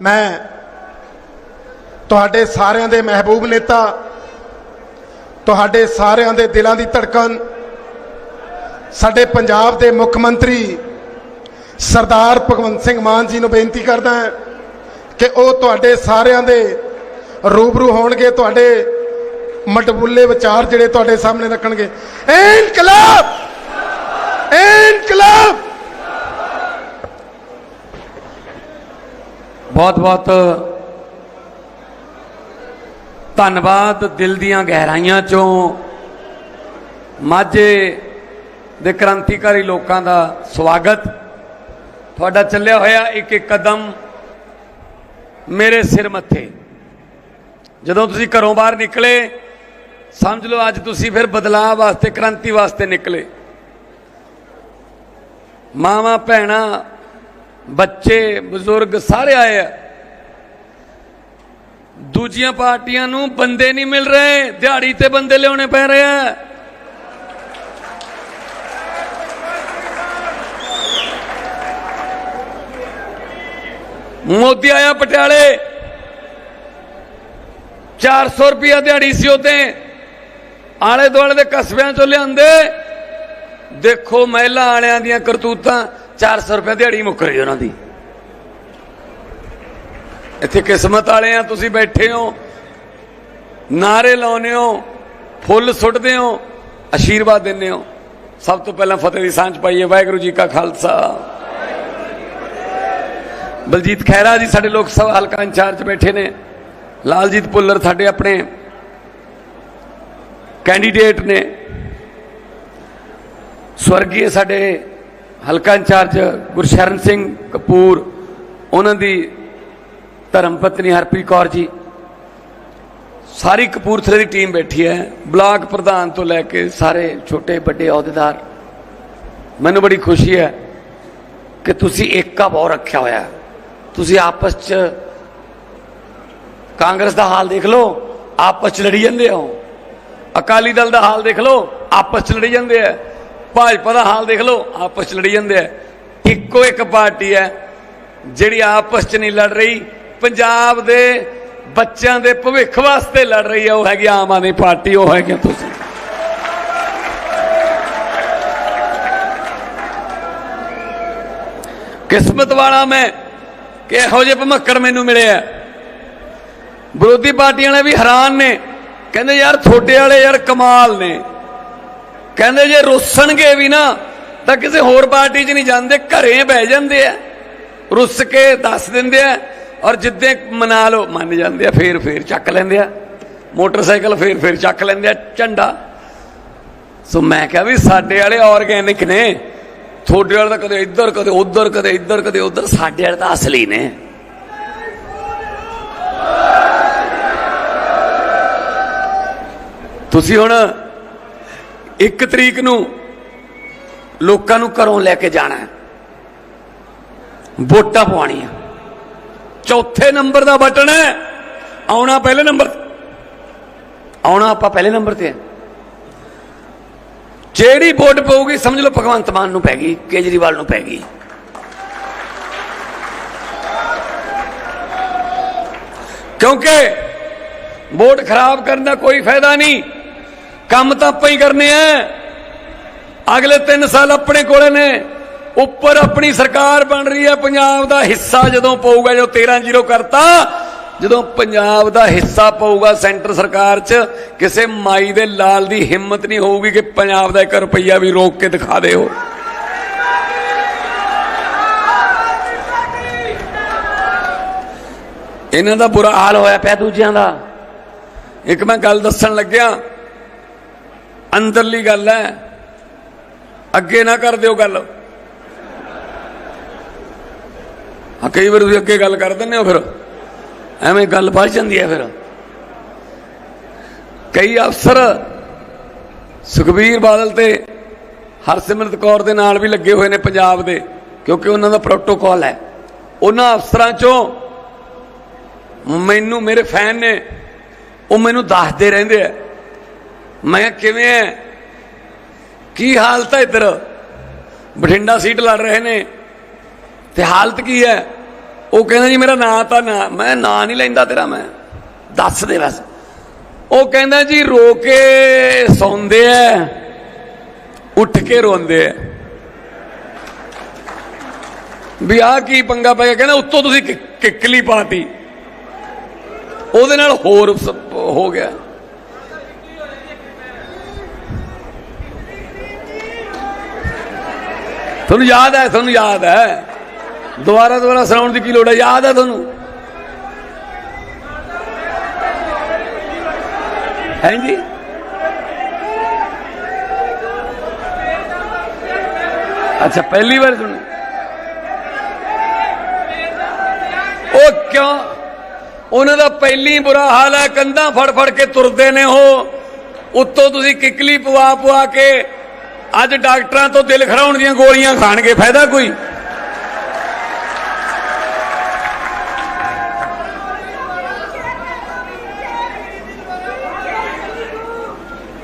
ਮੈਂ ਤੁਹਾਡੇ ਸਾਰਿਆਂ ਦੇ ਮਹਿਬੂਬ ਨੇਤਾ, ਤੁਹਾਡੇ ਸਾਰਿਆਂ ਦੇ ਦਿਲਾਂ ਦੀ ਧੜਕਣ, ਸਾਡੇ ਪੰਜਾਬ ਦੇ ਮੁੱਖ ਮੰਤਰੀ ਸਰਦਾਰ ਭਗਵੰਤ ਸਿੰਘ ਮਾਨ ਜੀ ਨੂੰ ਬੇਨਤੀ ਕਰਦਾ ਹਾਂ ਕਿ ਉਹ ਤੁਹਾਡੇ ਸਾਰਿਆਂ ਦੇ ਰੂਬਰੂ ਹੋਣਗੇ, ਤੁਹਾਡੇ ਮਟਬੁੱਲੇ ਵਿਚਾਰ ਜਿਹੜੇ ਤੁਹਾਡੇ ਸਾਹਮਣੇ ਰੱਖਣਗੇ। ਇਨਕਲਾਬ ਇਨਕਲਾਬ ਬਹੁਤ ਬਹੁਤ ਧੰਨਵਾਦ ਦਿਲ ਦੀਆਂ ਗਹਿਰਾਈਆਂ ਚੋਂ ਮਾਝੇ ਦੇ ਕ੍ਰਾਂਤੀਕਾਰੀ ਲੋਕਾਂ ਦਾ ਸਵਾਗਤ। ਤੁਹਾਡਾ ਚੱਲਿਆ ਹੋਇਆ ਇੱਕ ਇੱਕ ਕਦਮ ਮੇਰੇ ਸਿਰ ਮੱਥੇ। ਜਦੋਂ ਤੁਸੀਂ ਘਰੋਂ ਬਾਹਰ ਨਿਕਲੇ, ਸਮਝ ਲਓ ਅੱਜ ਤੁਸੀਂ ਫਿਰ ਬਦਲਾਅ ਵਾਸਤੇ, ਕ੍ਰਾਂਤੀ ਵਾਸਤੇ ਨਿਕਲੇ। ਮਾਵਾਂ, ਭੈਣਾਂ ਬੱਚੇ, ਬਜ਼ੁਰਗ ਸਾਰੇ ਆਏ ਆ। ਦੂਜੀਆਂ ਪਾਰਟੀਆਂ ਨੂੰ ਬੰਦੇ ਨਹੀਂ ਮਿਲ ਰਹੇ, ਦਿਹਾੜੀ ਤੇ ਬੰਦੇ ਲਿਆਉਣੇ ਪੈ ਰਹੇ ਆ। ਮੋਦੀ ਆਇਆ ਪਟਿਆਲੇ। 400 ਰੁਪਿਆ ਦਿਹਾੜੀ ਸੀ ਉਹਤੇ ਆਲੇ ਦੁਆਲੇ ਦੇ ਕਸਬਿਆਂ ਚੋਂ ਲਿਆਂਦੇ। ਦੇਖੋ ਮਹਿਲਾ ਵਾਲਿਆਂ ਦੀਆਂ ਕਰਤੂਤਾਂ। 400 ਰੁਪਏ ਦਿਹਾੜੀ ਮੁੱਕ ਰਹੀ ਉਹਨਾਂ ਦੀ। ਇੱਥੇ ਕਿਸਮਤ ਵਾਲੇ ਆ, ਤੁਸੀਂ ਬੈਠੇ ਹੋ ਨਾਰੇ ਲਾਉਨੇ ਹੋ, ਫੁੱਲ ਸੁੱਟਦੇ ਹੋ ਆਸ਼ੀਰਵਾਦ ਦਿੰਦੇ ਹੋ। ਸਭ ਤੋਂ ਪਹਿਲਾਂ ਫਤਿਹ ਦੀ ਸਾਂਝ ਪਾਈਏ, ਵਾਹਿਗੁਰੂ ਜੀ ਕਾ ਖਾਲਸਾ। ਬਲਜੀਤ ਖਹਿਰਾ ਜੀ ਸਾਡੇ ਲੋਕ ਸਭਾ ਹਲਕਾ ਇੰਚਾਰਜ ਬੈਠੇ ਨੇ। ਲਾਲਜੀਤ ਪੁੱਲਰ ਸਾਡੇ ਆਪਣੇ ਕੈਂਡੀਡੇਟ ਨੇ। ਸਵਰਗੀ ਸਾਡੇ ਹਲਕਾ ਇੰਚਾਰਜ ਗੁਰਸ਼ਰਨ ਸਿੰਘ ਕਪੂਰ, ਉਹਨਾਂ ਦੀ ਧਰਮ ਪਤਨੀ ਹਰਪ੍ਰੀਤ ਕੌਰ ਜੀ। ਸਾਰੀ ਕਪੂਰਥਲੇ ਦੀ ਟੀਮ ਬੈਠੀ ਹੈ। ਬਲਾਕ ਪ੍ਰਧਾਨ ਤੋਂ ਲੈ ਕੇ ਸਾਰੇ ਛੋਟੇ, ਵੱਡੇ ਅਹੁਦੇਦਾਰ। ਮੈਨੂੰ ਬੜੀ ਖੁਸ਼ੀ ਹੈ ਕਿ ਤੁਸੀਂ ਏਕਾ ਬਹੁਤ ਰੱਖਿਆ ਹੋਇਆ ਤੁਸੀਂ ਆਪਸ 'ਚ ਕਾਂਗਰਸ ਦਾ ਹਾਲ ਦੇਖ ਲਓ, ਆਪਸ 'ਚ ਲੜੀ ਜਾਂਦੇ ਹੋ। ਅਕਾਲੀ ਦਲ ਦਾ ਹਾਲ ਦੇਖ ਲਓ, ਆਪਸ 'ਚ ਲੜੀ ਜਾਂਦੇ ਆ ਭਾਜਪਾ ਦਾ ਹਾਲ ਦੇਖ ਲਓ, ਆਪਸ 'ਚ ਲੜੀ ਜਾਂਦੇ ਆ। ਇੱਕੋ ਇੱਕ ਪਾਰਟੀ ਹੈ, ਜਿਹੜੀ ਆਪਸ 'ਚ ਨਹੀਂ ਲੜ ਰਹੀ। ਪੰਜਾਬ ਦੇ ਬੱਚਿਆਂ ਦੇ ਭਵਿੱਖ ਵਾਸਤੇ ਲੜ ਰਹੀ ਹੈ ਉਹ ਹੈਗੀ ਆਮ ਆਦਮੀ ਪਾਰਟੀ, ਉਹ ਹੈਗੀ ਤੁਸੀਂ। ਕਿਸਮਤ ਵਾਲਾ ਮੈਂ ਕਿ ਇਹੋ ਜਿਹੇ ਭਮੱਕੜ ਮੈਨੂੰ ਮਿਲਿਆ ਵਿਰੋਧੀ ਪਾਰਟੀਆਂ ਵਾਲੇ ਵੀ ਹੈਰਾਨ ਨੇ, ਕਹਿੰਦੇ ਯਾਰ ਥੋੜੇ ਵਾਲੇ ਯਾਰ ਕਮਾਲ ਨੇ। ਕਹਿੰਦੇ ਜੇ ਰੁੱਸਣਗੇ ਵੀ ਨਾ, ਤਾਂ ਕਿਸੇ ਹੋਰ ਪਾਰਟੀ 'ਚ ਨਹੀਂ ਜਾਂਦੇ, ਘਰੇ ਬਹਿ ਜਾਂਦੇ ਆ। ਰੁੱਸ ਕੇ ਦੱਸ ਦਿੰਦੇ ਆ, ਔਰ ਜਿੱਦੇ ਮਨਾ ਲਓ, ਮੰਨ ਜਾਂਦੇ ਆ, ਫੇਰ ਫੇਰ ਚੱਕ ਲੈਂਦੇ ਆ। ਮੋਟਰਸਾਈਕਲ ਫੇਰ ਫੇਰ ਚੱਕ ਲੈਂਦੇ ਆ, ਝੰਡਾ। ਸੋ ਮੈਂ ਕਿਹਾ ਵੀ ਸਾਡੇ ਵਾਲੇ ਆਰਗੈਨਿਕ ਨੇ। ਤੁਹਾਡੇ ਵਾਲੇ ਤਾਂ ਕਦੇ ਇੱਧਰ, ਕਦੇ ਉੱਧਰ, ਕਦੇ ਇੱਧਰ, ਕਦੇ ਉੱਧਰ, ਸਾਡੇ ਵਾਲੇ ਤਾਂ ਅਸਲੀ ਨੇ। ਤੁਸੀਂ ਹੁਣ ਇੱਕ ਤਰੀਕ ਨੂੰ ਲੋਕਾਂ ਨੂੰ ਘਰੋਂ ਲੈ ਕੇ ਜਾਣਾ ਹੈ। ਵੋਟਾਂ ਪਵਾਉਣੀਆਂ। ਚੌਥੇ ਨੰਬਰ ਦਾ ਬਟਨ ਹੈ, ਆਉਣਾ ਪਹਿਲੇ ਨੰਬਰ ਆਉਣਾ ਆਪਾਂ ਪਹਿਲੇ ਨੰਬਰ ਤੇ ਹੈ। ਜਿਹੜੀ ਵੋਟ ਪਊਗੀ, ਸਮਝ ਲਓ ਭਗਵੰਤ ਮਾਨ ਨੂੰ ਪੈ ਗਈ, ਕੇਜਰੀਵਾਲ ਨੂੰ ਪੈ ਗਈ। ਕਿਉਂਕਿ ਵੋਟ ਖਰਾਬ ਕਰਨ ਦਾ ਕੋਈ ਫਾਇਦਾ ਨਹੀਂ। ਕੰਮ ਤਾਂ ਆਪਾਂ ਹੀ ਕਰਨੇ ਆ। ਅਗਲੇ 3 ਸਾਲ ਆਪਣੇ ਕੋਲੇ ਨੇ। ਉੱਪਰ ਆਪਣੀ ਸਰਕਾਰ ਬਣ ਰਹੀ ਹੈ ਪੰਜਾਬ ਦਾ ਹਿੱਸਾ ਜਦੋਂ ਪਊਗਾ ਜੋ 13 ਜ਼ੀਰੋ ਕਰਤਾ, ਜਦੋਂ ਪੰਜਾਬ ਦਾ ਹਿੱਸਾ ਪਊਗਾ ਸੈਂਟਰ ਸਰਕਾਰ 'ਚ, ਕਿਸੇ ਮਾਈ ਦੇ ਲਾਲ ਦੀ ਹਿੰਮਤ ਨਹੀਂ ਹੋਊਗੀ ਕਿ ਪੰਜਾਬ ਦਾ 1 ਰੁਪਈਆ ਵੀ ਰੋਕ ਕੇ ਦਿਖਾ ਦਿਓ। ਇਹਨਾਂ ਦਾ ਬੁਰਾ ਹਾਲ ਹੋਇਆ ਪਿਆ ਦੂਜਿਆਂ ਦਾ। ਇੱਕ ਮੈਂ ਗੱਲ ਦੱਸਣ ਲੱਗਿਆ। ਅੰਦਰਲੀ ਗੱਲ ਹੈ। ਅੱਗੇ ਨਾ ਕਰ ਦਿਓ ਗੱਲ। ਆ ਕਈ ਵਾਰ ਤੁਸੀਂ ਅੱਗੇ ਗੱਲ ਕਰ ਦਿੰਦੇ ਹੋ ਫਿਰ। ਐਵੇਂ ਗੱਲ ਵੱਧ ਜਾਂਦੀ ਹੈ ਫਿਰ। ਕਈ ਅਫਸਰ ਸੁਖਬੀਰ ਬਾਦਲ ਤੇ ਹਰਸਿਮਰਤ ਕੌਰ ਦੇ ਨਾਲ ਵੀ ਲੱਗੇ ਹੋਏ ਨੇ ਪੰਜਾਬ ਦੇ, ਕਿਉਂਕਿ ਉਹਨਾਂ ਦਾ ਪ੍ਰੋਟੋਕਾਲ ਹੈ। ਉਹਨਾਂ ਅਫਸਰਾਂ ਚੋਂ ਮੈਨੂੰ, ਮੇਰੇ ਫੈਨ ਨੇ, ਉਹ ਮੈਨੂੰ ਦੱਸਦੇ ਰਹਿੰਦੇ ਆ। ਮੈਂ ਕਿਹਾ, ਕਿਵੇਂ ਹੈ ਕੀ ਹਾਲਤ ਹੈ ਇੱਧਰ? ਬਠਿੰਡਾ ਸੀਟ ਲੜ ਰਹੇ ਨੇ। ਤੇ ਹਾਲਤ ਕੀ ਹੈ ਉਹ ਕਹਿੰਦਾ ਜੀ, ਮੇਰਾ ਨਾਂ ਤਾਂ ਨਾ, ਮੈਂ ਨਾਂ ਨਹੀਂ ਲੈਂਦਾ ਤੇਰਾ ਮੈਂ। ਦੱਸ ਦੇ ਬਸ। ਉਹ ਕਹਿੰਦਾ ਜੀ, ਰੋ ਕੇ ਸੌਂਦੇ ਐ। ਉੱਠ ਕੇ ਰੋਂਦੇ ਐ। ਵੀ ਆ ਕੀ ਪੰਗਾ ਪੈ ਗਿਆ? ਕਹਿੰਦਾ, ਉੱਤੋਂ ਤੁਸੀਂ ਕਿ- ਕਿੱਕਲੀ ਪਾਤੀ। ਉਹਦੇ ਨਾਲ ਹੋਰ ਹੋ ਗਿਆ। ਤੁਹਾਨੂੰ ਯਾਦ ਹੈ, ਤੁਹਾਨੂੰ ਯਾਦ ਹੈ। ਦੁਬਾਰਾ ਦੁਬਾਰਾ ਸੁਣਾਉਣ ਦੀ ਕੀ ਲੋੜ ਹੈ? ਯਾਦ ਹੈ ਤੁਹਾਨੂੰ? ਹੈ ਜੀ? ਅੱਛਾ, ਪਹਿਲੀ ਵਾਰ ਸੁਣ। ਉਹ ਕਿਉਂ? ਉਹਨਾਂ ਦਾ ਪਹਿਲੀ ਬੁਰਾ ਹਾਲ ਹੈ, ਕੰਧਾਂ ਫੜ ਫੜ ਕੇ ਤੁਰਦੇ ਨੇ ਉਹ। ਉੱਤੋਂ ਤੁਸੀਂ ਕਿਕਲੀ ਪਵਾ ਪਵਾ ਕੇ ਅੱਜ ਡਾਕਟਰਾਂ ਤੋਂ ਦਿਲ ਖਰਾਉਣ ਦੀਆਂ ਗੋਲੀਆਂ ਖਾਣਗੇ, ਫਾਇਦਾ ਕੋਈ?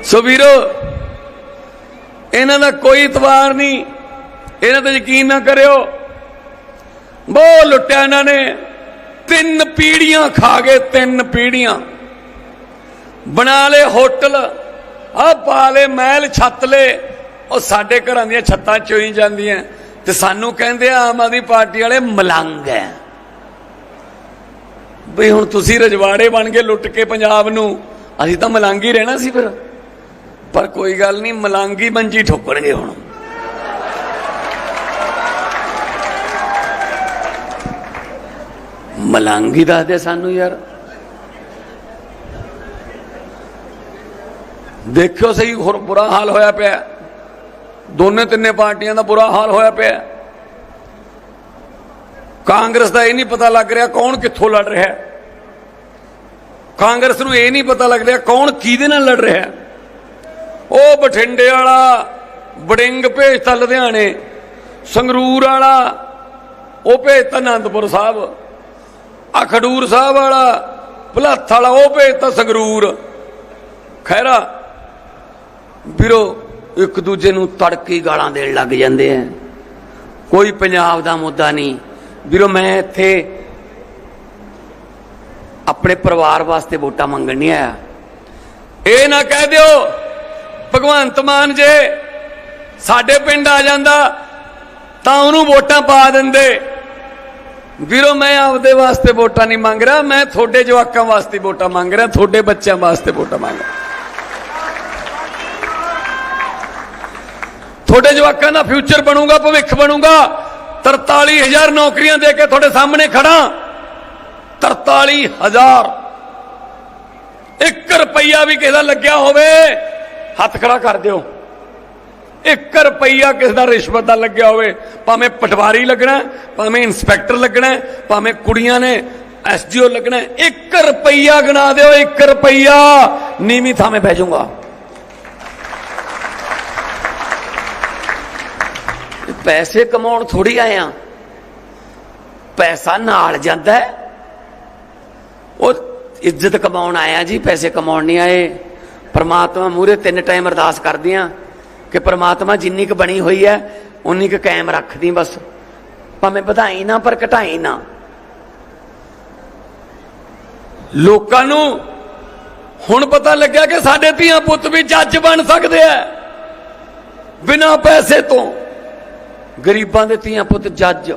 ਸੋ ਵੀਰੋ, ਇਹਨਾਂ ਦਾ ਕੋਈ ਇਤਵਾਰ ਨਹੀਂ। ਇਹਨਾਂ ਤੇ ਯਕੀਨ ਨਾ ਕਰਿਓ। ਬਹੁਤ ਲੁੱਟਿਆ ਇਹਨਾਂ ਨੇ। ਤਿੰਨ ਪੀੜੀਆਂ ਖਾ ਗਏ, ਤਿੰਨ ਪੀੜੀਆਂ। ਬਣਾ ਲਏ ਹੋਟਲ ਆ ਪਾ ਲਏ ਮਹਿਲ, ਛੱਤ ਲਏ। ਉਹ ਸਾਡੇ ਘਰਾਂ ਦੀਆਂ ਛੱਤਾਂ ਚੋਈ ਜਾਂਦੀਆਂ। ਤੇ ਸਾਨੂੰ ਕਹਿੰਦੇ ਆ, ਆਮ ਆਦਮੀ ਪਾਰਟੀ ਵਾਲੇ ਮਲੰਗ ਐ। ਬਈ ਹੁਣ ਤੁਸੀਂ ਰਜਵਾੜੇ ਬਣ ਕੇ ਲੁੱਟ ਕੇ ਪੰਜਾਬ ਨੂੰ, ਅਸੀਂ ਤਾਂ ਮਲੰਗ ਹੀ ਰਹਿਣਾ ਸੀ ਫਿਰ। ਪਰ ਕੋਈ ਗੱਲ ਨਹੀਂ, ਮਲੰਗੀ ਮੰਜੀ ਠੋਕਣਗੇ ਹੁਣ। ਮਲੰਗੀ ਦੱਸਦੇ ਸਾਨੂੰ ਯਾਰ। ਦੇਖਿਓ ਸਹੀ, ਹੋਰ ਬੁਰਾ ਹਾਲ ਹੋਇਆ ਪਿਆ। ਦੋਨੇ ਤਿੰਨੇ ਪਾਰਟੀਆਂ ਦਾ ਬੁਰਾ ਹਾਲ ਹੋਇਆ ਪਿਆ ਕਾਂਗਰਸ ਦਾ ਇਹ ਨਹੀਂ ਪਤਾ ਲੱਗ ਰਿਹਾ ਕੌਣ ਕਿੱਥੋਂ ਲੜ ਰਿਹਾ ਹੈ। ਕਾਂਗਰਸ ਨੂੰ ਇਹ ਨਹੀਂ ਪਤਾ ਲੱਗ ਰਿਹਾ ਕੌਣ ਕਿਹਦੇ ਨਾਲ ਲੜ ਰਿਹਾ ਉਹ ਬਠਿੰਡੇ ਵਾਲਾ ਬੜਿੰਗ ਭੇਜਤਾ ਲੁਧਿਆਣੇ, ਸੰਗਰੂਰ ਵਾਲਾ, ਉਹ ਭੇਜਤਾ ਅਨੰਦਪੁਰ ਸਾਹਿਬ ਆ ਖਡੂਰ ਸਾਹਿਬ ਵਾਲਾ, ਭਲੱਥ ਵਾਲਾ ਉਹ ਭੇਜਤਾ ਸੰਗਰੂਰ। ਖੈਰਾ, ਵੀਰੋ ਇੱਕ ਦੂਜੇ ਨੂੰ ਤੜਕੀ ਗਾਲਾਂ ਦੇਣ ਲੱਗ ਜਾਂਦੇ ਆ। ਕੋਈ ਪੰਜਾਬ ਦਾ ਮੁੱਦਾ ਨਹੀਂ। ਵੀਰੋ, ਮੈਂ ਇੱਥੇ ਆਪਣੇ ਪਰਿਵਾਰ ਵਾਸਤੇ ਵੋਟਾਂ ਮੰਗਣ ਨਹੀਂ ਆਇਆ। ਇਹ ਨਾ ਕਹਿ ਦਿਓ, ਭਗਵੰਤ ਮਾਨ ਜੇ ਸਾਡੇ ਪਿੰਡ ਆ ਜਾਂਦਾ, ਤਾਂ ਉਹਨੂੰ ਵੋਟਾਂ ਪਾ ਦਿੰਦੇ। ਵੀਰੋ, ਮੈਂ ਆਪਦੇ ਵਾਸਤੇ ਵੋਟਾਂ ਨਹੀਂ ਮੰਗ ਰਿਹਾ, ਮੈਂ ਤੁਹਾਡੇ ਜਵਾਕਾਂ ਵਾਸਤੇ ਵੋਟਾਂ ਮੰਗ ਰਿਹਾ, ਤੁਹਾਡੇ ਬੱਚਿਆਂ ਵਾਸਤੇ ਵੋਟਾਂ ਮੰਗ ਰਿਹਾ। ਤੁਹਾਡੇ ਜਵਾਕਾਂ ਦਾ ਫਿਊਚਰ ਬਣੂਗਾ, ਭਵਿੱਖ ਬਣੂਗਾ। 43000 ਨੌਕਰੀਆਂ ਦੇ ਕੇ ਤੁਹਾਡੇ ਸਾਹਮਣੇ ਖੜਾ 43000 1 ਰੁਪਈਆ ਵੀ ਕਿਸੇ ਦਾ ਲੱਗਿਆ ਹੋਵੇ, ਹੱਥ ਖੜਾ ਕਰ ਦਿਓ। 1 ਰੁਪਈਆ ਕਿਸ ਦਾ ਰਿਸ਼ਵਤ ਦਾ ਲੱਗਿਆ ਹੋਵੇ, ਭਾਵੇਂ ਪਟਵਾਰੀ ਲੱਗਣਾ, ਭਾਵੇਂ ਇੰਸਪੈਕਟਰ ਲੱਗਣਾ, ਭਾਵੇਂ ਕੁੜੀਆਂ ਨੇ ਐਸਡੀਓ ਲੱਗਣਾ 1 ਰੁਪਈਆ ਗਣਾ ਦਿਓ 1 ਰੁਪਈਆ ਨੀਵੀਂ ਥਾਵੇਂ ਬਹਿ ਜਾਊਗਾ। ਪੈਸੇ ਕਮਾਉਣ ਥੋੜੀ ਆਇਆ ਪੈਸਾ ਨਾਲ ਜਾਂਦਾ ਉਹ ਇੱਜ਼ਤ ਕਮਾਉਣ ਆਇਆ ਜੀ, ਪੈਸੇ ਕਮਾਉਣ ਨਹੀਂ ਆਏ। ਪਰਮਾਤਮਾ ਮੂਰੇ ਤਿੰਨ ਟਾਈਮ ਅਰਦਾਸ ਕਰਦੀਆਂ ਕਿ ਪ੍ਰਮਾਤਮਾ ਜਿੰਨੀ ਕੁ ਬਣੀ ਹੋਈ ਹੈ, ਉਨੀ ਕੁ ਕਾਇਮ ਰੱਖਦੀ ਬਸ। ਭਾਵੇਂ ਵਧਾਈ ਨਾ, ਪਰ ਘਟਾਈ ਨਾ। ਲੋਕਾਂ ਨੂੰ ਹੁਣ ਪਤਾ ਲੱਗਿਆ ਕਿ ਸਾਡੇ ਧੀਆਂ ਪੁੱਤ ਵੀ ਜੱਜ ਬਣ ਸਕਦੇ ਆ ਬਿਨਾਂ ਪੈਸੇ ਤੋਂ। ਗਰੀਬਾਂ ਦੇ ਧੀਆਂ ਪੁੱਤ ਜੱਜ।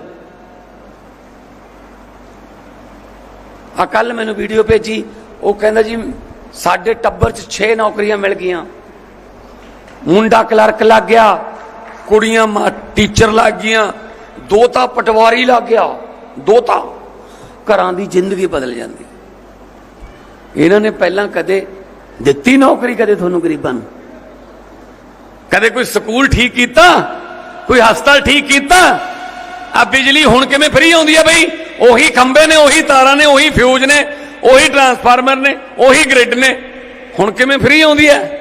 ਆ ਕੱਲ ਮੈਨੂੰ ਵੀਡੀਓ ਭੇਜੀ, ਉਹ ਕਹਿੰਦਾ ਜੀ, ਸਾਡੇ ਟੱਬਰ 'ਚ 6 ਨੌਕਰੀਆਂ ਮਿਲ ਗਈਆਂ। ਮੁੰਡਾ ਕਲਰਕ ਲੱਗ ਗਿਆ, ਕੁੜੀਆਂ ਟੀਚਰ ਲੱਗ ਗਈਆਂ, ਦੋ ਤਾਂ ਪਟਵਾਰੀ ਲੱਗ ਗਿਆ, ਦੋ ਤਾਂ। ਘਰਾਂ ਦੀ ਜ਼ਿੰਦਗੀ ਬਦਲ ਜਾਂਦੀ। ਇਹਨਾਂ ਨੇ ਪਹਿਲਾਂ ਕਦੇ ਦਿੱਤੀ ਨੌਕਰੀ, ਕਦੇ ਤੁਹਾਨੂੰ ਗਰੀਬਾਂ ਨੂੰ। ਕਦੇ ਕੋਈ ਸਕੂਲ ਠੀਕ ਕੀਤਾ? ਕੋਈ ਹਸਪਤਾਲ ਠੀਕ ਕੀਤਾ? ਆ ਬਿਜਲੀ ਹੁਣ ਕਿਵੇਂ ਫ੍ਰੀ ਆਉਂਦੀ ਆ ਬਈ? ਉਹੀ ਖੰਭੇ ਨੇ, ਉਹੀ ਤਾਰਾਂ ਨੇ, ਉਹੀ ਫਿਊਜ਼ ਨੇ, ਉਹੀ ਟਰਾਂਸਫਾਰਮਰ ਨੇ, ਉਹੀ ਗ੍ਰਿਡ ਨੇ। ਹੁਣ ਕਿਵੇਂ ਫ੍ਰੀ ਆਉਂਦੀ ਹੈ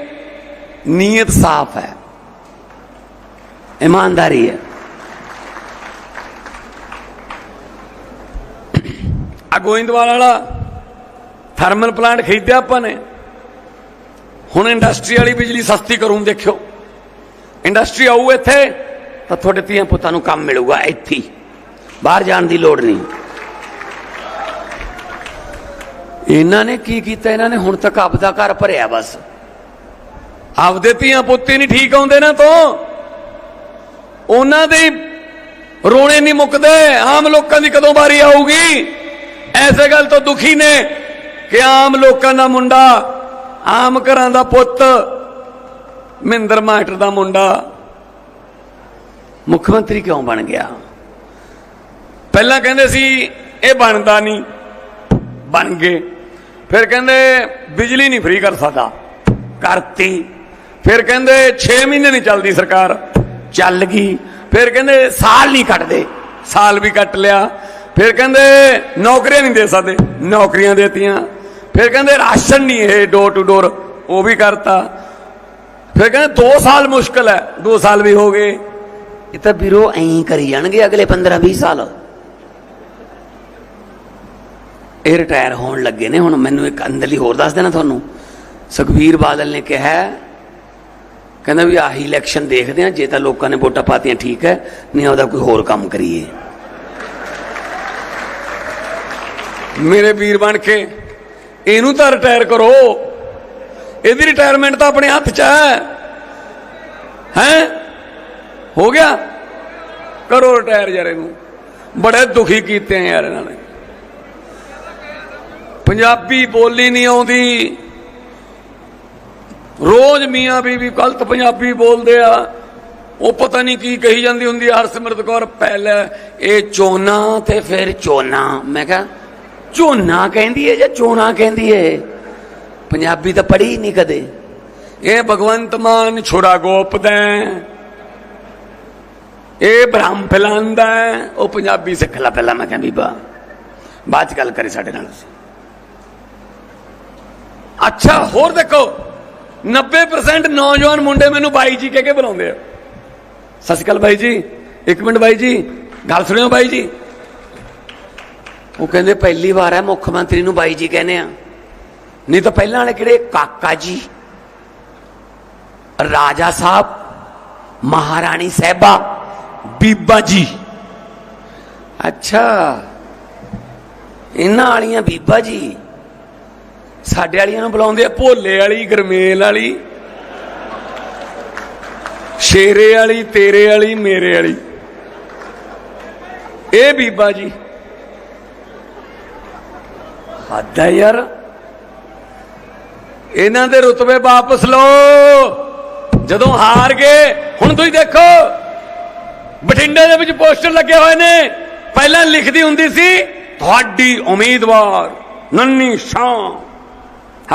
ਨੀਅਤ ਸਾਫ਼ ਹੈ। ਇਮਾਨਦਾਰੀ ਹੈ। ਆ ਗੋਇੰਦਵਾਲ ਵਾਲਾ ਥਰਮਲ ਪਲਾਂਟ ਖਰੀਦਿਆ ਆਪਾਂ ਨੇ। ਹੁਣ ਇੰਡਸਟਰੀ ਵਾਲੀ ਬਿਜਲੀ ਸਸਤੀ ਕਰੂੰ ਦੇਖਿਓ। ਇੰਡਸਟਰੀ ਆਊ ਇੱਥੇ। ਤਾਂ ਤੁਹਾਡੇ ਧੀਆਂ ਪੁੱਤਾਂ ਨੂੰ ਕੰਮ ਮਿਲੂਗਾ ਇੱਥੇ ਬਾਹਰ ਜਾਣ ਦੀ ਲੋੜ ਨਹੀਂ। ਇਹਨਾਂ ਨੇ ਕੀ ਕੀਤਾ? ਇਹਨਾਂ ਨੇ ਹੁਣ ਤੱਕ ਆਪਦਾ ਘਰ ਭਰਿਆ ਬਸ। ਆਪਦੇ ਧੀਆਂ ਪੁੱਤੇ ਨਹੀਂ ਠੀਕ ਆਉਂਦੇ ਨਾ ਤੋਂ। ਉਹਨਾਂ ਦੇ ਰੋਣੇ ਨਹੀਂ ਮੁੱਕਦੇ। ਆਮ ਲੋਕਾਂ ਦੀ ਕਦੋਂ ਵਾਰੀ ਆਊਗੀ? ਐਸੇ ਗੱਲ ਤੋਂ ਦੁਖੀ ਨੇ ਕਿ ਆਮ ਲੋਕਾਂ ਦਾ ਮੁੰਡਾ, ਆਮ ਘਰਾਂ ਦਾ ਪੁੱਤ, ਮਹਿੰਦਰ ਮਾਸਟਰ ਦਾ ਮੁੰਡਾ ਮੁੱਖ ਮੰਤਰੀ ਕਿਉਂ ਬਣ ਗਿਆ? ਪਹਿਲਾਂ ਕਹਿੰਦੇ ਸੀ, ਇਹ ਬਣਦਾ ਨਹੀਂ, ਬਣ ਗਏ। ਫਿਰ ਕਹਿੰਦੇ, ਬਿਜਲੀ ਨਹੀਂ ਫ੍ਰੀ ਕਰ ਸਕਦਾ। ਕਰਤੀ। ਫਿਰ ਕਹਿੰਦੇ 6 ਮਹੀਨੇ ਨਹੀਂ ਚੱਲਦੀ ਸਰਕਾਰ। ਚੱਲ ਗਈ। ਫਿਰ ਕਹਿੰਦੇ, ਸਾਲ ਨਹੀਂ ਕੱਟਦੇ। ਸਾਲ ਵੀ ਕੱਟ ਲਿਆ। ਫਿਰ ਕਹਿੰਦੇ, ਨੌਕਰੀਆਂ ਨਹੀਂ ਦੇ ਸਕਦੇ। ਨੌਕਰੀਆਂ ਦੇਤੀਆਂ। ਫਿਰ ਕਹਿੰਦੇ, ਰਾਸ਼ਨ ਨਹੀਂ ਇਹ ਡੋਰ ਟੂ ਡੋਰ ਉਹ ਵੀ ਕਰਤਾ। ਫਿਰ ਕਹਿੰਦੇ 2 ਸਾਲ ਮੁਸ਼ਕਲ ਹੈ। 2 ਸਾਲ ਵੀ ਹੋ ਗਏ। ਇਹ ਤਾਂ ਵੀਰੋ ਐਂ ਕਰੀ ਜਾਣਗੇ ਅਗਲੇ 15 20 ਸਾਲ। ਇਹ ਰਿਟਾਇਰ ਹੋਣ ਲੱਗੇ ਨੇ, ਹੁਣ ਮੈਨੂੰ ਇੱਕ ਅੰਦਰਲੀ ਹੋਰ ਦੱਸ ਦੇਣਾ ਤੁਹਾਨੂੰ। ਸੁਖਬੀਰ ਬਾਦਲ ਨੇ ਕਿਹਾ, ਕਹਿੰਦਾ ਵੀ ਆਹੀ ਇਲੈਕਸ਼ਨ ਦੇਖਦੇ ਆ ਜੇ ਤਾਂ ਲੋਕਾਂ ਨੇ ਵੋਟਾਂ ਪਾਤੀਆਂ ਠੀਕ ਹੈ, ਨਹੀਂ ਉਹਦਾ ਕੋਈ ਹੋਰ ਕੰਮ ਕਰੀਏ। ਮੇਰੇ ਵੀਰ ਬਣ ਕੇ, ਇਹਨੂੰ ਤਾਂ ਰਿਟਾਇਰ ਕਰੋ। ਇਹਦੀ ਰਿਟਾਇਰਮੈਂਟ ਤਾਂ ਆਪਣੇ ਹੱਥ 'ਚ ਹੈ। ਹੈ? ਹੋ ਗਿਆ। ਕਰੋ ਰਿਟਾਇਰ ਯਾਰ ਇਹਨੂੰ। ਬੜੇ ਦੁਖੀ ਕੀਤੇ ਆ ਯਾਰ ਇਹਨਾਂ ਨੇ। ਪੰਜਾਬੀ ਬੋਲੀ ਨਹੀਂ ਆਉਂਦੀ। ਰੋਜ਼ ਮੀਆਂ ਬੀਬੀ ਗਲਤ ਪੰਜਾਬੀ ਬੋਲਦੇ ਆ। ਉਹ ਪਤਾ ਨਹੀਂ ਕੀ ਕਹੀ ਜਾਂਦੀ ਹੁੰਦੀ ਹਰਸਿਮਰਤ ਕੌਰ ਪਹਿਲੇ ਇਹ ਚੋਨਾ ਤੇ ਫਿਰ ਚੋਨਾ। ਮੈਂ ਕਿਹਾ ਝੋਨਾ ਕਹਿੰਦੀ ਹੈ ਜਾਂ ਚੋਨਾ ਕਹਿੰਦੀ ਹੈ ਪੰਜਾਬੀ ਤਾਂ ਪੜ੍ਹੀ ਨਹੀਂ ਕਦੇ। ਇਹ ਭਗਵੰਤ ਮਾਨ ਛੋੜਾ ਗੋਪਦਾ ਹੈ। ਇਹ ਬ੍ਰਹਮ ਫੈਲਾਉਂਦਾ ਹੈ। ਉਹ ਪੰਜਾਬੀ ਸਿੱਖ ਲੈ ਪਹਿਲਾਂ ਮੈਂ ਕਹਿੰਦੀ ਬੀਬਾ, ਬਾਅਦ ਚ ਗੱਲ ਕਰੀ ਸਾਡੇ ਨਾਲ ਅੱਛਾ, ਹੋਰ ਦੇਖੋ 90% ਨੌਜਵਾਨ ਮੁੰਡੇ ਮੈਨੂੰ ਬਾਈ ਜੀ ਕਹਿ ਕੇ ਬੁਲਾਉਂਦੇ ਆ। ਸਤਿ ਸ਼੍ਰੀ ਅਕਾਲ ਬਾਈ ਜੀ, ਇੱਕ ਮਿੰਟ ਬਾਈ ਜੀ, ਗੱਲ ਸੁਣਿਓ ਬਾਈ ਜੀ। ਉਹ ਕਹਿੰਦੇ ਪਹਿਲੀ ਵਾਰ ਹੈ, ਮੁੱਖ ਮੰਤਰੀ ਨੂੰ ਬਾਈ ਜੀ ਕਹਿੰਦੇ ਆ। ਨਹੀਂ ਤਾਂ ਪਹਿਲਾਂ ਵਾਲੇ ਕਿਹੜੇ? ਕਾਕਾ ਜੀ, ਰਾਜਾ ਸਾਹਿਬ, ਮਹਾਰਾਣੀ ਸਾਹਿਬਾ। ਬੀਬਾ ਜੀ ਅੱਛਾ। ਇਹਨਾਂ ਵਾਲੀਆਂ ਬੀਬਾ ਜੀ ਸਾਡੇ ਵਾਲੀਆਂ ਨੂੰ ਬੁਲਾਉਂਦੇ ਆ, ਭੋਲੇ ਵਾਲੀ, ਗਰਮੇਲ ਵਾਲੀ, ਸ਼ੇਰੇ ਵਾਲੀ, ਤੇਰੇ ਵਾਲੀ, ਮੇਰੇ ਵਾਲੀ। ਇਹ ਬੀਬਾ ਜੀ ਹੱਦ ਹੈ ਯਾਰ। ਇਹਨਾਂ ਦੇ ਰੁਤਬੇ ਵਾਪਸ ਲਓ। ਜਦੋਂ ਹਾਰ ਗਏ, ਹੁਣ ਤੁਸੀਂ ਦੇਖੋ। ਬਠਿੰਡੇ ਦੇ ਵਿੱਚ ਪੋਸਟਰ ਲੱਗੇ ਹੋਏ ਨੇ। ਪਹਿਲਾਂ ਲਿਖਦੀ ਹੁੰਦੀ ਸੀ, ਤੁਹਾਡੀ ਉਮੀਦਵਾਰ ਨੰਨੀ ਸ਼ਾਂ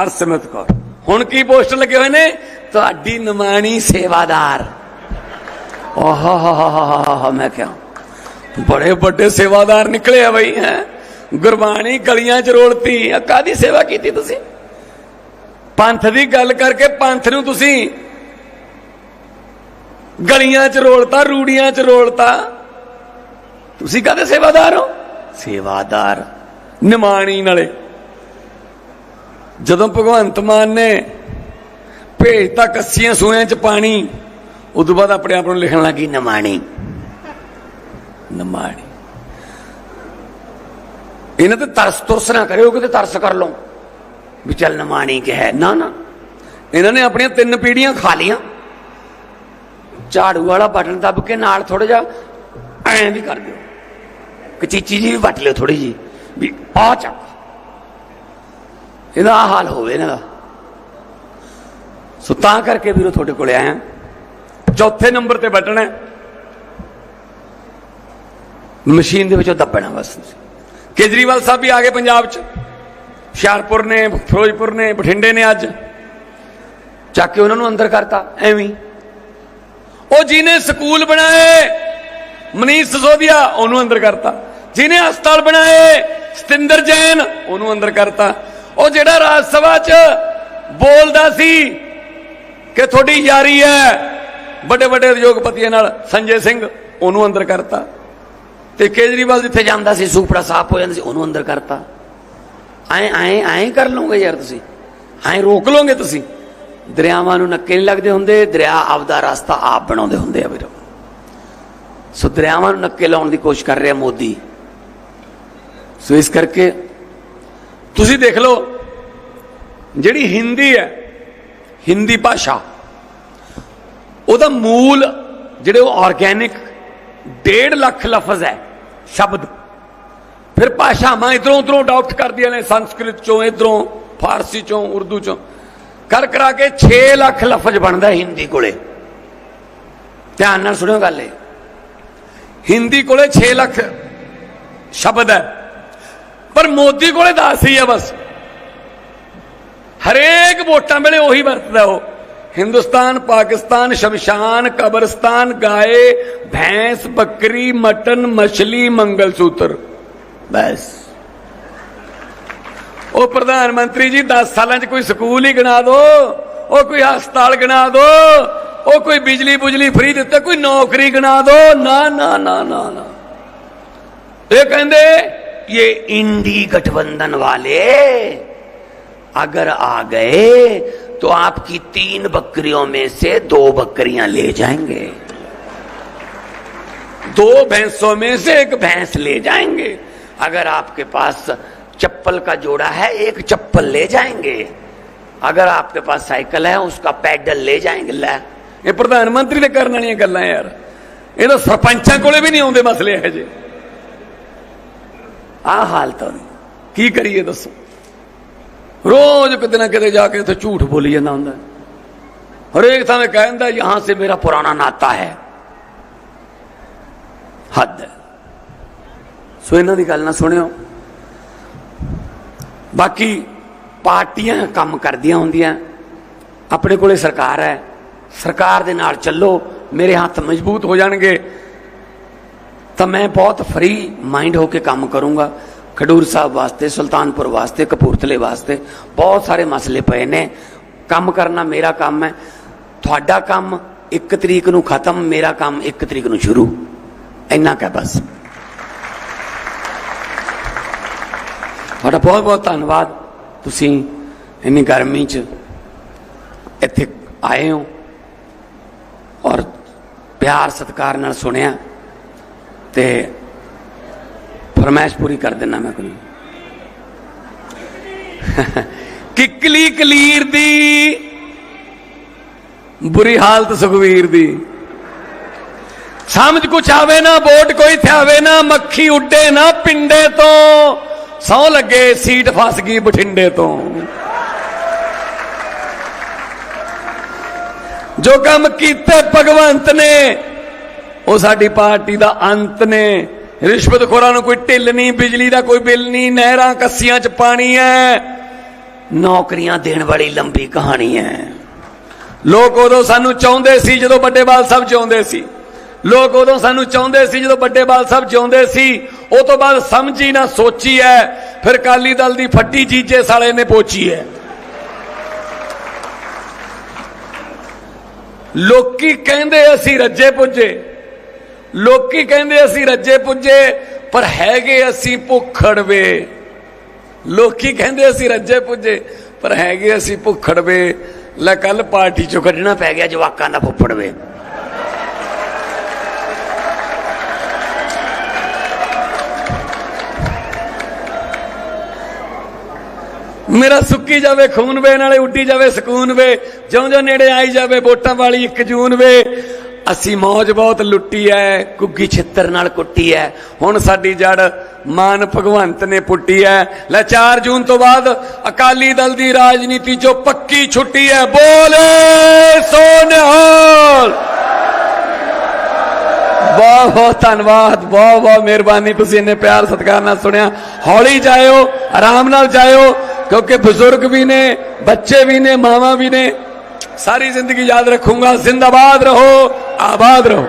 ਹਰਸਿਮਰਤ ਕੌਰ। ਹੁਣ ਕੀ ਪੋਸਟਰ ਲੱਗੇ ਹੋਏ ਨੇ? ਤੁਹਾਡੀ ਨਿਮਾਣੀ ਸੇਵਾਦਾਰ। ਓਹ ਮੈਂ ਕਿਹਾ, ਬੜੇ ਵੱਡੇ ਸੇਵਾਦਾਰ ਨਿਕਲੇ ਆ ਬਈ, ਹੈ? ਗੁਰਬਾਣੀ ਗਲੀਆਂ ਚ ਰੋਲਤੀ। ਆ ਕਾਦੀ ਸੇਵਾ ਕੀਤੀ ਤੁਸੀਂ? ਪੰਥ ਦੀ ਗੱਲ ਕਰਕੇ ਪੰਥ ਨੂੰ ਤੁਸੀਂ ਗਲੀਆਂ ਚ ਰੋਲਤਾ, ਰੂੜੀਆਂ ਚ ਰੋਲਤਾ। ਤੁਸੀਂ ਕਾਦੇ ਸੇਵਾਦਾਰ ਹੋ? ਸੇਵਾਦਾਰ। ਨਿਮਾਣੀ ਨਾਲੇ। ਜਦੋਂ ਭਗਵੰਤ ਮਾਨ ਨੇ ਭੇਜਤਾ ਕੱਸੀਆਂ ਸੂਆਂ ਚ ਪਾਣੀ, ਉਦੋਂ ਬਾਅਦ ਆਪਣੇ ਆਪ ਨੂੰ ਲਿਖਣ ਲੱਗੀ ਨਿਮਾਣੀ। ਨਿਮਾਣੀ। ਇਹਨਾਂ ਤੇ ਤਰਸ ਤੁਰਸ ਨਾ ਕਰਿਓ, ਕਿਤੇ ਤਰਸ ਕਰ ਲਓ। ਵੀ ਚੱਲ ਨਿਮਾਣੀ ਕਿ ਹੈ। ਨਾ ਨਾ। ਇਹਨਾਂ ਨੇ ਆਪਣੀਆਂ ਤਿੰਨ ਪੀੜੀਆਂ ਖਾ ਲੀਆਂ ਝਾੜੂ ਵਾਲਾ ਬਟਨ ਦੱਬ ਕੇ ਨਾਲ ਥੋੜਾ ਜਿਹਾ ਐਂ ਵੀ ਕਰ ਦਿਓ। ਕਚੀਚੀ ਜੀ ਵੀ ਵੱਟ ਲਿਓ ਥੋੜੀ ਜੀ ਵੀ ਆ ਚੱਕ। ਇਹਦਾ ਆਹ ਹਾਲ ਹੋਵੇ ਇਹਨਾਂ ਦਾ। ਸੋ ਤਾਂ ਕਰਕੇ ਵੀਰੋ ਤੁਹਾਡੇ ਕੋਲ ਆਇਆ ਚੌਥੇ ਨੰਬਰ ਤੇ ਬਟਨ ਹੈ। ਮਸ਼ੀਨ ਦੇ ਵਿੱਚੋਂ ਦੱਬਣਾ ਬਸ। ਕੇਜਰੀਵਾਲ ਸਾਹਿਬ ਵੀ ਆ ਗਏ ਪੰਜਾਬ 'ਚ। ਹੁਸ਼ਿਆਰਪੁਰ ਨੇ, ਫਿਰੋਜ਼ਪੁਰ ਨੇ, ਬਠਿੰਡੇ ਨੇ ਅੱਜ। ਚੱਕ ਕੇ ਉਹਨਾਂ ਨੂੰ ਅੰਦਰ ਕਰਤਾ, ਐਵੇਂ ਉਹ ਜਿਹਨੇ ਸਕੂਲ ਬਣਾਏ, ਮਨੀਸ਼ ਸਿਸੋਦੀਆ, ਉਹਨੂੰ ਅੰਦਰ ਕਰਤਾ। ਜਿਹਨੇ ਹਸਪਤਾਲ ਬਣਾਏ, ਸਤਿੰਦਰ ਜੈਨ, ਉਹਨੂੰ ਅੰਦਰ ਕਰਤਾ। ਉਹ ਜਿਹੜਾ ਰਾਜ ਸਭਾ 'ਚ ਬੋਲਦਾ ਸੀ ਕਿ ਤੁਹਾਡੀ ਯਾਰੀ ਹੈ, ਵੱਡੇ ਵੱਡੇ ਉਦਯੋਗਪਤੀਆਂ ਨਾਲ, ਸੰਜੇ ਸਿੰਘ, ਉਹਨੂੰ ਅੰਦਰ ਕਰਤਾ। ਤੇ ਕੇਜਰੀਵਾਲ ਜਿੱਥੇ ਜਾਂਦਾ ਸੀ, ਸੁਪੜਾ ਸਾਫ਼ ਹੋ ਜਾਂਦਾ ਸੀ, ਉਹਨੂੰ ਅੰਦਰ ਕਰਤਾ। ਐ ਐ ਐ ਕਰ ਲਓਗੇ ਯਾਰ ਤੁਸੀਂ। ਐ ਰੋਕ ਲਓਗੇ ਤੁਸੀਂ। ਦਰਿਆਵਾਂ ਨੂੰ ਨੱਕੇ ਨਹੀਂ ਲੱਗਦੇ ਹੁੰਦੇ, ਦਰਿਆ ਆਪਦਾ ਰਸਤਾ ਆਪ ਬਣਾਉਂਦੇ ਹੁੰਦੇ ਆ ਵੀਰੋ। ਸੋ ਦਰਿਆਵਾਂ ਨੂੰ ਨੱਕੇ ਲਾਉਣ ਦੀ ਕੋਸ਼ਿਸ਼ ਕਰ ਰਿਹਾ ਮੋਦੀ। ਸੋ ਇਸ ਕਰਕੇ ਤੁਸੀਂ ਦੇਖ ਲਓ, ਜਿਹੜੀ ਹਿੰਦੀ ਹੈ, ਹਿੰਦੀ ਭਾਸ਼ਾ, ਉਹਦਾ ਮੂਲ ਜਿਹੜੇ ਉਹ ਆਰਗੈਨਿਕ 1.5 ਲੱਖ ਲਫ਼ਜ਼ ਹੈ, ਸ਼ਬਦ। ਫਿਰ ਭਾਸ਼ਾਵਾਂ ਇਧਰੋਂ ਉਧਰੋਂ ਅਡਾਪਟ ਕਰਦੀਆਂ ਨੇ, ਸੰਸਕ੍ਰਿਤ ਚੋਂ, ਇਧਰੋਂ, ਫਾਰਸੀ ਚੋਂ, ਉਰਦੂ ਚੋਂ। ਕਰ ਕਰਾ ਕੇ 6 ਲੱਖ ਲਫ਼ਜ਼ ਬਣਦਾ ਹਿੰਦੀ ਕੋਲੇ। ਧਿਆਨ ਨਾਲ ਸੁਣਿਓ ਗੱਲ ਇਹ। ਹਿੰਦੀ ਕੋਲੇ 6 ਲੱਖ ਸ਼ਬਦ ਹੈ। ਪਰ ਮੋਦੀ ਕੋਲੇ 10 ਹੀ ਹੈ ਬਸ। ਹਰੇਕ ਵੋਟਾਂ ਵੇਲੇ ਉਹੀ ਵਰਤਦਾ ਉਹ। ਹਿੰਦੁਸਤਾਨ, ਪਾਕਿਸਤਾਨ, ਸ਼ਮਸ਼ਾਨ, ਕਬਰਸਤਾਨ, ਗਾਏ, ਭੈਂਸ, ਬੱਕਰੀ, ਮਟਨ, ਮਛਲੀ, ਮੰਗਲਸੂਤਰ। ਬਸ। ਉਹ ਪ੍ਰਧਾਨ ਮੰਤਰੀ ਜੀ 10 ਸਾਲਾਂ 'ਚ ਕੋਈ ਸਕੂਲ ਹੀ ਗਿਣਾ ਦਿਓ ਉਹ ਕੋਈ ਹਸਪਤਾਲ ਗਿਣਾ ਦਿਓ ਉਹ ਕੋਈ ਬਿਜਲੀ ਬੁਜਲੀ ਫ੍ਰੀ ਦਿੱਤੇ ਕੋਈ ਨੌਕਰੀ ਗਿਣਾ ਦਿਓ ਨਾ ਨਾ ਨਾ ਨਾ ਨਾ ਇਹ ਕਹਿੰਦੇ ਇਹ इंडी गठबंधन वाले अगर आ गए तो आपकी तीन बकरियों में से दो बकरियां ले जाएंगे दो भैंसों में से एक भैंस ले जाएंगे अगर आपके पास चप्पल का जोड़ा है एक चप्पल ले जाएंगे अगर आपके पास साइकिल है उसका पैडल ले जाएंगे ਲੈ ਇਹ ਪ੍ਰਧਾਨ ਮੰਤਰੀ ਨੇ ਕਰਨ ਵਾਲੀਆਂ ਗੱਲਾਂ ਯਾਰ ਇਹ ਤਾਂ ਸਰਪੰਚਾਂ ਕੋਲੇ ਵੀ ਨਹੀਂ ਆਉਂਦੇ ਮਸਲੇ ਇਹ ਜੇ ਆਹ ਹਾਲਤ ਆ ਉਹਦੀ ਕੀ ਕਰੀਏ ਦੱਸੋ ਰੋਜ਼ ਕਿਤੇ ਨਾ ਕਿਤੇ ਜਾ ਕੇ ਉੱਥੇ ਝੂਠ ਬੋਲੀ ਜਾਂਦਾ ਹੁੰਦਾ ਹਰੇਕ ਥਾਂ ਕਹਿੰਦਾ ਯਹਾਂ ਸੇ ਮੇਰਾ ਪੁਰਾਣਾ ਨਾਤਾ ਹੈ ਹੱਦ ਹੈ ਸੋ ਇਹਨਾਂ ਦੀ ਗੱਲ ਨਾ ਸੁਣਿਓ ਬਾਕੀ ਪਾਰਟੀਆਂ ਕੰਮ ਕਰਦੀਆਂ ਹੁੰਦੀਆਂ। ਆਪਣੇ ਕੋਲੇ ਸਰਕਾਰ ਹੈ। ਸਰਕਾਰ ਦੇ ਨਾਲ ਚੱਲੋ। ਮੇਰੇ ਹੱਥ ਮਜ਼ਬੂਤ ਹੋ ਜਾਣਗੇ। ਤਾਂ ਮੈਂ ਬਹੁਤ ਫਰੀ ਮਾਈਂਡ ਹੋ ਕੇ ਕੰਮ ਕਰੂੰਗਾ। ਖਡੂਰ ਸਾਹਿਬ ਵਾਸਤੇ, ਸੁਲਤਾਨਪੁਰ ਵਾਸਤੇ, ਕਪੂਰਥਲੇ ਵਾਸਤੇ ਬਹੁਤ ਸਾਰੇ ਮਸਲੇ ਪਏ ਨੇ। ਕੰਮ ਕਰਨਾ ਮੇਰਾ ਕੰਮ ਹੈ। ਤੁਹਾਡਾ ਕੰਮ 1 ਤਰੀਕ ਨੂੰ ਖਤਮ, ਮੇਰਾ ਕੰਮ 1 ਤਰੀਕ ਨੂੰ ਸ਼ੁਰੂ। ਇੰਨਾ ਕਹਿ ਬਸ। ਤੁਹਾਡਾ ਬਹੁਤ ਬਹੁਤ ਧੰਨਵਾਦ। ਤੁਸੀਂ ਇੰਨੀ ਗਰਮੀ 'ਚ ਇੱਥੇ ਆਏ ਹੋ ਔਰ ਪਿਆਰ ਸਤਿਕਾਰ ਨਾਲ ਸੁਣਿਆ ਤੇ ਫਰਮਾਇਸ਼ ਪੂਰੀ ਕਰ ਦੇਣਾ ਮੈਂ ਕੋਈ ਕਿਕਲੀ ਕਲੀਰ ਦੀ, ਬੁਰੀ ਹਾਲਤ ਸੁਖਵੀਰ ਦੀ। ਸਮਝ ਕੁਛ ਆਵੇ ਨਾ, ਵੋਟ ਕੋਈ ਥਿਆਵੇ ਨਾ, ਮੱਖੀ ਉੱਡੇ ਨਾ ਪਿੰਡੇ ਤੋਂ। ਸੌ ਲੱਗੇ, ਸੀਟ ਫਸ ਗਈ ਬਠਿੰਡੇ ਤੋਂ। ਜੋ ਕੰਮ ਕੀਤਾ ਭਗਵੰਤ ਨੇ, ਉਹ ਸਾਡੀ ਪਾਰਟੀ ਦਾ ਅੰਤ ਨੇ। ਰਿਸ਼ਵਤਖੋਰਾਂ ਨੂੰ ਕੋਈ ਢਿੱਲ ਨਹੀਂ, ਬਿਜਲੀ ਦਾ ਕੋਈ ਬਿੱਲ ਨਹੀਂ, ਨਹਿਰਾਂ ਕੱਸੀਆਂ 'ਚ ਪਾਣੀ ਹੈ ਨੌਕਰੀਆਂ ਦੇਣ ਵਾਲੀ ਲੰਬੀ ਕਹਾਣੀ ਹੈ ਲੋਕ ਉਦੋਂ ਸਾਨੂੰ ਚਾਹੁੰਦੇ ਸੀ ਜਦੋਂ ਵੱਡੇ ਬਾਲ ਸਾਹਿਬ ਜਿਉਂਦੇ ਸੀ। ਲੋਕ ਉਦੋਂ ਸਾਨੂੰ ਚਾਹੁੰਦੇ ਸੀ ਜਦੋਂ ਵੱਡੇ ਬਾਲ ਸਾਹਿਬ ਜਿਉਂਦੇ ਸੀ। ਉਹ ਤੋਂ ਬਾਅਦ ਸਮਝੀ ਨਾ ਸੋਚੀ ਹੈ ਫਿਰ ਕਾਲੀ ਦਲ ਦੀ ਫੱਟੀ ਜੀਜੇ ਸਾਲੇ ਨੇ ਪੋਚੀ ਹੈ ਲੋਕੀ ਕਹਿੰਦੇ ਅਸੀਂ ਰੱਜੇ ਪੁੱਜੇ, ਲੋਕੀ ਕਹਿੰਦੇ ਅਸੀਂ ਰੱਜੇ ਪੁੱਜੇ, ਪਰ ਹੈਗੇ ਅਸੀਂ ਭੁੱਖੜਵੇ ਲੋਕੀ ਕਹਿੰਦੇ ਅਸੀਂ ਰੱਜੇ ਪੁੱਜੇ, ਪਰ ਹੈਗੇ ਅਸੀਂ ਭੁੱਖੜਵੇ ਲੈ ਕੱਲ ਪਾਰਟੀ ਚੋਂ ਕੱਢਣਾ ਪੈ ਗਿਆ ਜਵਾਕਾਂ ਦਾ ਫੁੱਫੜਵੇ ਮੇਰਾ ਸੁੱਕੀ ਜਾਵੇ, ਖੂਨ ਵੇ, ਨਾਲੇ ਉੱਡੀ ਜਾਵੇ, ਸਕੂਨ ਵੇ। ਜਿਉਂ ਜਿਉਂ ਨੇੜੇ ਆਈ ਜਾਵੇ, ਵੋਟਾਂ ਵਾਲੀ 1 ਜੂਨ ਵੇ। ਅਸੀਂ ਮੌਜ ਬਹੁਤ ਲੁੱਟੀ ਐ ਕੁੱਗੀ ਛਿੱਤਰ ਨਾਲ ਕੁੱਟੀ ਐ। ਹੁਣ ਸਾਡੀ ਜੜ ਮਾਨ ਭਗਵੰਤ ਨੇ ਪੁੱਟੀ ਐ। ਲੈ 4 ਜੂਨ ਤੋਂ ਬਾਅਦ ਅਕਾਲੀ ਦਲ ਦੀ ਰਾਜਨੀਤੀ ਚੋਂ ਪੱਕੀ ਛੁੱਟੀ ਐ। ਬੋਲੇ, ਸੋਨਿਹਾਲ! ਬਹੁਤ ਬਹੁਤ ਧੰਨਵਾਦ, ਬਹੁਤ ਬਹੁਤ ਮਿਹਰਬਾਨੀ ਤੁਸੀਂ ਇੰਨੇ ਪਿਆਰ ਸਤਿਕਾਰ ਨਾਲ ਸੁਣਿਆ। ਹੌਲੀ ਜਾਇਓ, ਆਰਾਮ ਨਾਲ ਜਾਇਓ, ਕਿਉਂਕਿ ਬਜ਼ੁਰਗ ਵੀ ਨੇ, ਬੱਚੇ ਵੀ ਨੇ, ਮਾਵਾਂ ਵੀ ਨੇ। ਸਾਰੀ ਜ਼ਿੰਦਗੀ ਯਾਦ ਰੱਖੂੰਗਾ। ਜ਼ਿੰਦਾਬਾਦ ਰਹੋ, ਆਬਾਦ ਰਹੋ।